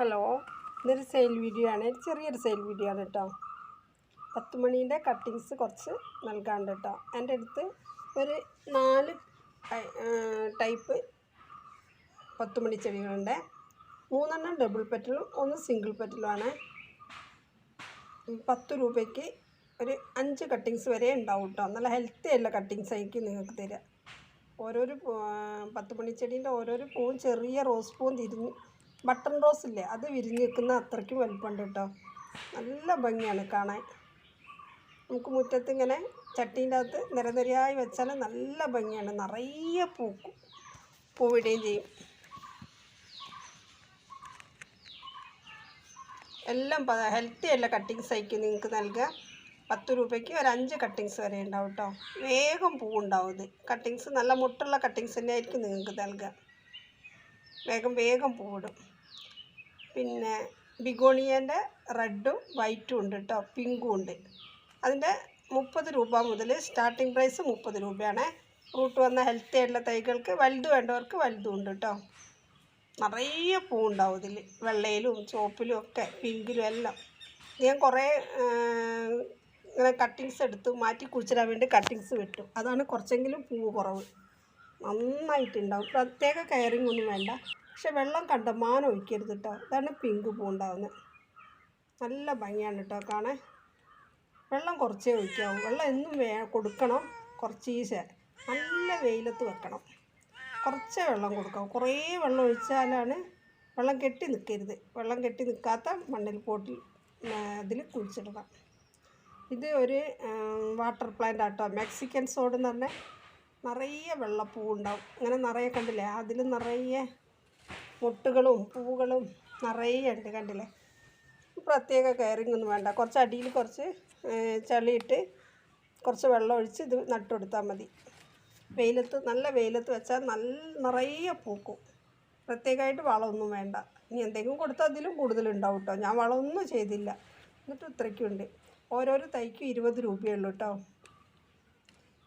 Hello ഇതൊരു sale video ആണ്. ചെറിയൊരു സെയിൽ വീഡിയോ ആണ് കേട്ടോ പത്ത് മണീന്റെ കട്ടിങ്സ് കുറച്ച് നൽകാണ്ട് കേട്ടോ എന്റെ അടുത്ത് ഒരു നാല് ടൈപ്പ് പത്ത് മണി ചെടികളുണ്ട്. മൂന്നെണ്ണം ഡബിൾ പെറ്റലും ഒന്ന് സിംഗിൾ പെറ്റലുമാണ് പത്ത് രൂപയ്ക്ക് ഒരു അഞ്ച് കട്ടിങ്സ് വരെ ഉണ്ടാവും കേട്ടോ നല്ല ഹെൽത്തി ആയിട്ടുള്ള കട്ടിങ്സ് ആയിരിക്കും നിങ്ങൾക്ക് തരിക. ഓരോരു പത്ത് മണിച്ചെടീന്റെ ഓരോരു പൂവും ചെറിയ റോസ് പൂവും തിരിഞ്ഞ് ബട്ടൺ റോസ് ഇല്ലേ അത് വിരിഞ്ഞ് നിൽക്കുന്ന അത്രയ്ക്കും വലിപ്പമുണ്ട് കേട്ടോ. നല്ല ഭംഗിയാണ് കാണാൻ. നമുക്ക് മുറ്റത്ത് ഇങ്ങനെ ചട്ടീന്റെ അകത്ത് നിരനിരയായി വെച്ചാൽ നല്ല ഭംഗിയാണ്. നിറയെ പൂക്കും. പൂവിടുകയും ചെയ്യും. എല്ലാം ഹെൽത്തി അല്ല കട്ടിങ്സ് ആയിരിക്കും നിങ്ങൾക്ക് നൽകുക. പത്ത് രൂപയ്ക്ക് ഒരു അഞ്ച് കട്ടിങ്സ് വരെ ഉണ്ടാവും കേട്ടോ. വേഗം പൂവുണ്ടാവും ഇത്. കട്ടിങ്സ് നല്ല മുട്ടുള്ള കട്ടിങ്സ് തന്നെ ആയിരിക്കും നിങ്ങൾക്ക് നൽകുക. വേഗം വേഗം പൂവിടും. പിന്നെ ബിഗോണിയേന്റെ റെഡും വൈറ്റും ഉണ്ട് കേട്ടോ പിങ്കും ഉണ്ട്. അതിന്റെ മുപ്പത് രൂപ മുതൽ സ്റ്റാർട്ടിംഗ് പ്രൈസ് മുപ്പത് രൂപയാണ്. റൂട്ട് വന്ന ഹെൽത്തി ആയിട്ടുള്ള തൈകൾക്ക് വലുത് വേണ്ടവർക്ക് വലുതും ഉണ്ട് കേട്ടോ. നിറയെ പൂവുണ്ടാവും ഇതിൽ വെള്ളയിലും ചുവപ്പിലും ഒക്കെ പിങ്കിലും എല്ലാം. ഞാൻ കുറേ ഇങ്ങനെ കട്ടിങ്സ് എടുത്ത് മാറ്റി കുഴിച്ചിടാൻ വേണ്ടി കട്ടിങ്സ് വെട്ടും. അതാണ് കുറച്ചെങ്കിലും പൂവ് കുറവ്. നന്നായിട്ടുണ്ടാവും. പ്രത്യേക കെയറിങ് ഒന്നും വേണ്ട. പക്ഷെ വെള്ളം കണ്ടമാനം ഒഴിക്കരുത് കേട്ടോ ഇതാണ് പിങ്ക് പൂ ഉണ്ടാവുന്നത് നല്ല ഭംഗിയാണ് കേട്ടോ കാണാൻ. വെള്ളം കുറച്ചേ ഒഴിക്കാവൂ. വെള്ളം എന്നും വേ കൊടുക്കണം. കുറച്ചീശെ നല്ല വെയിലത്ത് വെക്കണം. കുറച്ചേ വെള്ളം കൊടുക്കാം കുറേ വെള്ളം ഒഴിച്ചാലാണ് വെള്ളം കെട്ടി നിൽക്കരുത് വെള്ളം കെട്ടി നിൽക്കാത്ത മണ്ണിൽ പോട്ടിൽ അതിൽ കുഴിച്ചിടണം ഇത് ഒരു വാട്ടർ പ്ലാന്റ് ആട്ടോ. മെക്സിക്കൻ സോഡ് എന്ന് പറഞ്ഞാൽ നിറയെ വെള്ളപ്പൂ ഉണ്ടാവും. അങ്ങനെ നിറയെ കണ്ടില്ലേ? അതിൽ നിറയെ മുട്ടുകളും പൂവുകളും നിറയെ ഉണ്ട് കണ്ടില്ലേ? പ്രത്യേക കെയറിങ് ഒന്നും വേണ്ട. കുറച്ച് അടിയിൽ കുറച്ച് ചളിയിട്ട് കുറച്ച് വെള്ളം ഒഴിച്ച് ഇത് നട്ടുകൊടുത്താൽ മതി. വെയിലത്ത് നല്ല വെയിലത്ത് വെച്ചാൽ നല്ല നിറയെ പൂക്കും. പ്രത്യേകമായിട്ട് വളമൊന്നും വേണ്ട. ഇനി എന്തെങ്കിലും കൊടുത്താൽ അതിലും കൂടുതലുണ്ടാവും കേട്ടോ ഞാൻ വളമൊന്നും ചെയ്തില്ല. എന്നിട്ട് ഇത്രയ്ക്കുണ്ട്. ഓരോരോ തൈക്കും ഇരുപത് രൂപയുള്ളൂ കേട്ടോ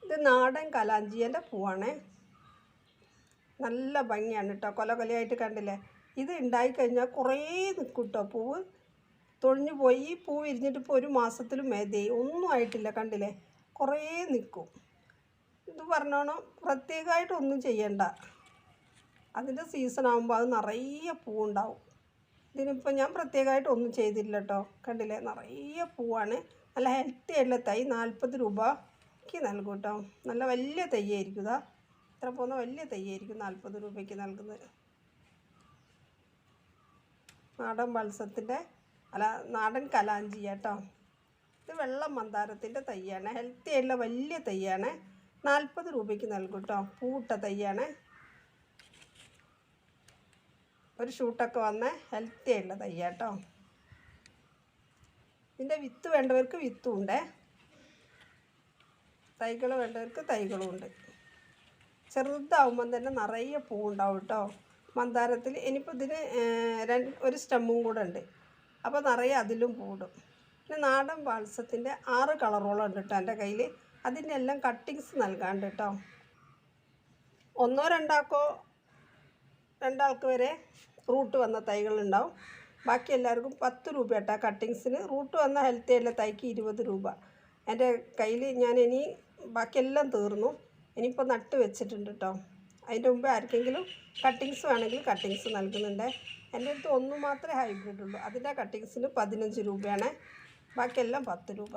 ഇത് നാടൻ കലാഞ്ചിയന്റെ പൂവാണേ. നല്ല ഭംഗിയാണ് കേട്ടോ. കൊല കൊലയായിട്ട് കണ്ടില്ലേ? ഇത് ഉണ്ടായിക്കഴിഞ്ഞാൽ കുറേ നിൽക്കും കേട്ടോ പൂവ്. തൊഴിഞ്ഞു പോയി. ഈ പൂ വിരിഞ്ഞിട്ട് ഇപ്പോൾ ഒരു മാസത്തിലും മേതയായി ഒന്നും ആയിട്ടില്ല കണ്ടില്ലേ? കുറേ നിൽക്കും. ഇത് പറഞ്ഞോണം പ്രത്യേകമായിട്ടൊന്നും ചെയ്യണ്ട. അതിന്റെ സീസൺ ആകുമ്പോൾ അത് നിറയെ പൂവുണ്ടാവും. ഇതിനിപ്പോൾ ഞാൻ പ്രത്യേകമായിട്ട് ഒന്നും ചെയ്തില്ല കേട്ടോ. കണ്ടില്ലേ? നിറയെ പൂവാണ്. നല്ല ഹെൽത്തി ആയിട്ടുള്ള തൈ നാൽപ്പത് രൂപയ്ക്ക് നൽകും കേട്ടോ. നല്ല വലിയ തൈയായിരിക്കും ഇതാ. ഇത്ര പോകുന്ന വലിയ തൈയായിരിക്കും നാൽപ്പത് രൂപയ്ക്ക് നൽകുന്നത്? നാടൻ വത്സത്തിന്റെ അല്ല നാടൻ കലാഞ്ചി കേട്ടോ. ഇത് വെള്ളം മന്ദാരത്തിന്റെ തൈയാണ്. ഹെൽത്തി ആയിട്ടുള്ള വലിയ തൈയാണ്. നാൽപ്പത് രൂപയ്ക്ക് നൽകും കേട്ടോ. പൂട്ട തൈയാണ്. ഒരു ഷൂട്ടൊക്കെ വന്ന ഹെൽത്തി ആയിട്ടുള്ള തയ്യാട്ടോ ഇതിന്റെ വിത്ത് വേണ്ടവർക്ക് വിത്തും ഉണ്ട്. തൈകൾ വേണ്ടവർക്ക് തൈകളും ഉണ്ട്. ചെറുതാവുമ്പം തന്നെ നിറയെ പൂവുണ്ടാവും കേട്ടോ മന്ദാരത്തിൽ ഇനിയിപ്പോൾ ഇതിന് രണ്ട് ഒരു സ്റ്റെമ്മും കൂടെ ഉണ്ട്. അപ്പോൾ നിറയെ അതിലും പൂടും പിന്നെ നാടൻ വാത്സത്തിന്റെ ആറ് കളറോളം ഉണ്ട് കേട്ടോ എന്റെ കയ്യിൽ. അതിന്റെ എല്ലാം കട്ടിങ്സ് നൽകാണ്ട് കേട്ടോ ഒന്നോ രണ്ടാക്കോ രണ്ടാൾക്ക് വരെ റൂട്ട് വന്ന തൈകളുണ്ടാവും. ബാക്കി എല്ലാവർക്കും പത്ത് രൂപ കേട്ടോ കട്ടിങ്സിന്. റൂട്ട് വന്ന ഹെൽത്തി അല്ല തൈക്ക് ഇരുപത് രൂപ. എന്റെ കയ്യിൽ ഞാൻ ഇനി ബാക്കിയെല്ലാം തീർന്നു. ഇനിയിപ്പോൾ നട്ട് വെച്ചിട്ടുണ്ട് കേട്ടോ അതിന്റെ മുമ്പ് ആർക്കെങ്കിലും കട്ടിങ്സ് വേണമെങ്കിൽ കട്ടിങ്സ് നൽകുന്നുണ്ട്. എന്റെ അടുത്ത് ഒന്ന് മാത്രമേ ഹൈബ്രിഡ് ഉള്ളൂ. അതിന്റെ കട്ടിങ്സിന് പതിനഞ്ച് രൂപയാണ്. ബാക്കിയെല്ലാം പത്ത് രൂപ.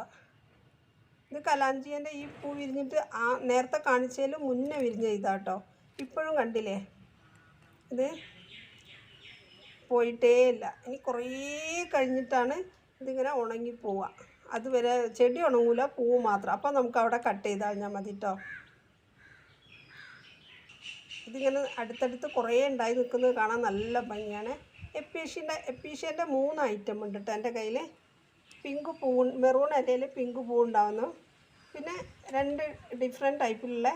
ഇത് കലാഞ്ചിയന്റെ ഈ പൂ വിരിഞ്ഞിട്ട് ആ നേരത്തെ കാണിച്ചതിൽ മുന്നേ വിരിഞ്ഞ ഇതാ ഇതാട്ടോ ഇപ്പോഴും കണ്ടില്ലേ? ഇത് പോയിട്ടേ ഇല്ല. ഇനി കുറേ കഴിഞ്ഞിട്ടാണ് ഇതിങ്ങനെ ഉണങ്ങി പോവുക. അതുവരെ ചെടി ഉണങ്ങൂല പൂവ് മാത്രം. അപ്പോൾ നമുക്ക് അവിടെ കട്ട് ചെയ്ത് കഴിഞ്ഞാൽ മതി കേട്ടോ ഇതിങ്ങനെ അടുത്തടുത്ത് കുറേ ഉണ്ടായി നിൽക്കുന്നത് കാണാൻ നല്ല ഭംഗിയാണ്. എപ്പീഷ്യന്റെ എപ്പീഷ്യന്റെ മൂന്ന് ഐറ്റം ഉണ്ട് കേട്ടോ എന്റെ കയ്യിൽ പിങ്ക് പൂ മെറൂൺ അല്ലെങ്കിൽ പിങ്ക് പൂ ഉണ്ടാവുന്നു. പിന്നെ രണ്ട് ഡിഫറെന്റ് ടൈപ്പിലുള്ള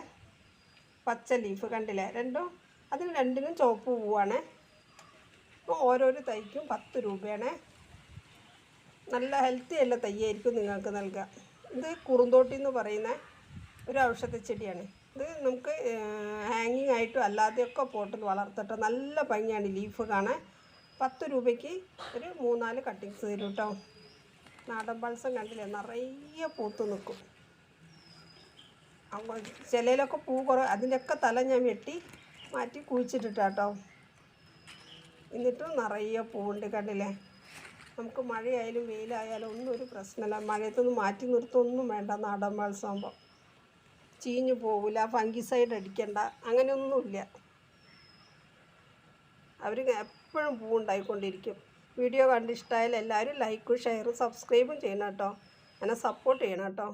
പച്ച ലീഫ് കണ്ടില്ലേ? രണ്ടും അതിന് രണ്ടിനും ചുവപ്പ് പൂവാണ്. അപ്പോൾ ഓരോരോ തൈക്കും പത്ത് രൂപയാണ്. നല്ല ഹെൽത്തി ഉള്ള തൈയായിരിക്കും നിങ്ങൾക്ക് നൽകുക ഇത് കുറുന്തോട്ടി എന്ന് പറയുന്ന ഒരു ഔഷധ ചെടിയാണ് ഇത് നമുക്ക് ഹാങ്ങിങ് ആയിട്ടും അല്ലാതെയൊക്കെ പോട്ടിൽ വളർത്തട്ടെ. നല്ല ഭംഗിയാണ് ലീഫ് കാണാൻ. പത്ത് രൂപയ്ക്ക് ഒരു മൂന്നാൽ കട്ടിങ്സ് തരും കേട്ടോ. നാടൻ പൾസം കണ്ടില്ലേ? നിറയെ പൂത്ത് നിൽക്കും. ചിലയിലൊക്കെ പൂ കുറവ് അതിന്റെയൊക്കെ തല ഞാൻ വെട്ടി മാറ്റി കുഴിച്ചിട്ടിട്ടാട്ടോ എന്നിട്ടും നിറയെ പൂവുണ്ട് കണ്ടില്ലേ? നമുക്ക് മഴയായാലും വെയിലായാലും ഒന്നും ഒരു പ്രശ്നമല്ല. മഴയത്തൊന്നും മാറ്റി നിർത്തൊന്നും വേണ്ട നാടൻ മത്സവമ്പോൾ ചീഞ്ഞു പോകില്ല ഫംഗിസൈഡ് അടിക്കണ്ട അങ്ങനെയൊന്നുമില്ല. അവർ എപ്പോഴും പൂവുണ്ടായിക്കൊണ്ടിരിക്കും. വീഡിയോ കണ്ട് എല്ലാവരും ലൈക്കും ഷെയറും സബ്സ്ക്രൈബും ചെയ്യണം കേട്ടോ. എന്നെ സപ്പോർട്ട് ചെയ്യണം കേട്ടോ.